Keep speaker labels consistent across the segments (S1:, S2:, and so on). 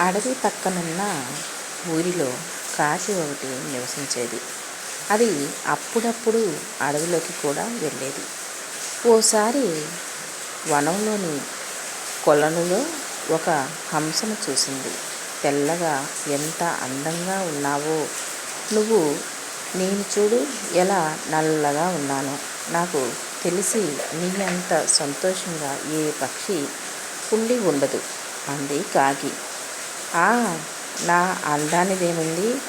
S1: అడవి పక్కనున్న ఊరిలో కాకి ఒకటి నివసించేది. అది అప్పుడప్పుడు అడవిలోకి కూడా వెళ్ళేది. ఓసారి వనంలోని కొలనులో ఒక హంసను చూసింది. తెల్లగా ఎంత అందంగా ఉన్నావో. నువ్వు నేను చూడు ఎలా నల్లగా ఉన్నానో. నాకు తెలిసి నీ అంత సంతోషంగా ఏ పక్షి ఉండి ఉండదు అంది కాకి. ఆ నా అందానిదేముంది?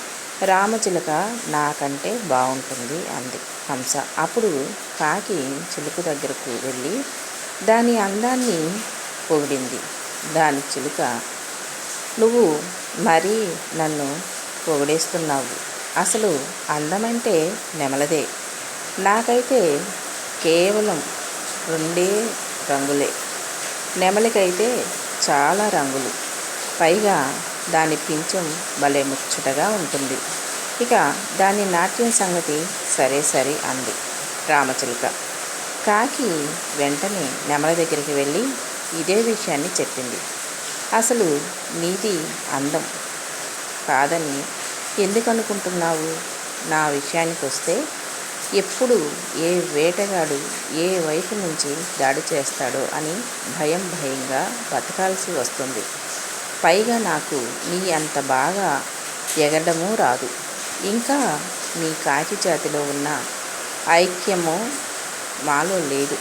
S1: రామచిలుక నాకంటే బాగుంటుంది అంది హంస. అప్పుడు కాకి చిలుక దగ్గరకు వెళ్ళి దాని అందాన్ని పొగిడింది. దాని చిలుక నువ్వు మరీ నన్ను పొగిడేస్తున్నావు. అసలు అందమంటే నెమలదే. నాకైతే కేవలం రెండే రంగులే. నెమలికైతే చాలా రంగులు. పైగా దాని పించం భలే ముచ్చటగా ఉంటుంది. ఇక దాని నాట్యం సంగతి సరే సరే అంది రామచిలుక. కాకి వెంటనే నెమల దగ్గరికి వెళ్ళి ఇదే విషయాన్ని చెప్పింది. అసలు నీది అందం. కాదని ఎందుకు అనుకుంటున్నావు నా విషయానికి వస్తే ఎప్పుడు ఏ వేటగాడు ఏ వైపు నుంచి దాడి చేస్తాడో అని భయం భయంగా బతకాల్సి వస్తుంది. పైగా నాకు నీ అంత బాగా ఎగరడము రాదు. ఇంకా నీ కాకి జాతిలో ఉన్న ఐక్యము మాలో లేదు.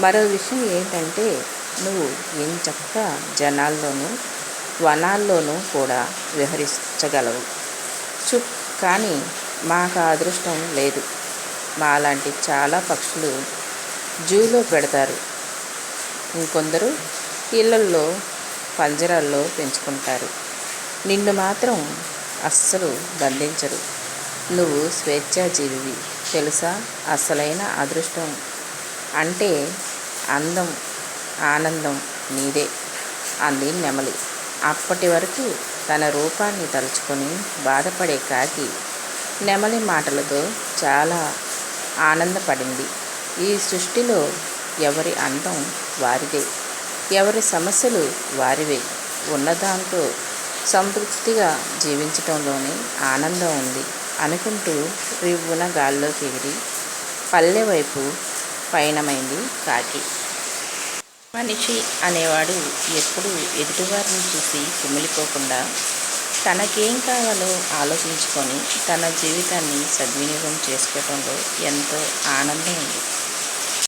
S1: మరో విషయం ఏంటంటే నువ్వు ఎంచక్క జనాల్లోనూ వనాల్లోనూ కూడా విహరించగలవు చుప్ కానీ మాకు అదృష్టం లేదు. మాలాంటి చాలా పక్షులు జూలో పెడతారు. ఇంకొందరు ఇళ్ళల్లో పంజరాల్లో పెంచుకుంటారు. నిన్ను మాత్రం అస్సలు బంధించరు. నువ్వు స్వేచ్ఛాజీవివి. తెలుసా? అసలైన అదృష్టం. అంటే అందం ఆనందం నీదే అంది నెమలి. అప్పటి వరకు తన రూపాన్ని తలుచుకొని బాధపడే కాకి నెమలి మాటలతో చాలా ఆనందపడింది. ఈ సృష్టిలో ఎవరి అందం వారిదే. ఎవరి సమస్యలు వారివే. ఉన్నదాంతో సంతృప్తిగా జీవించటంలోనే ఆనందం ఉంది అనుకుంటూ రివ్వున గాల్లోకి ఎగిరి పల్లె వైపు పయనమైంది కాకి. మనిషి అనేవాడు ఎప్పుడూ ఎదుటివారిని చూసి కుమిలిపోకుండా తనకేం కావాలో ఆలోచించుకొని తన జీవితాన్ని సద్వినియోగం చేసుకోవడంలో ఎంతో ఆనందం ఉంది.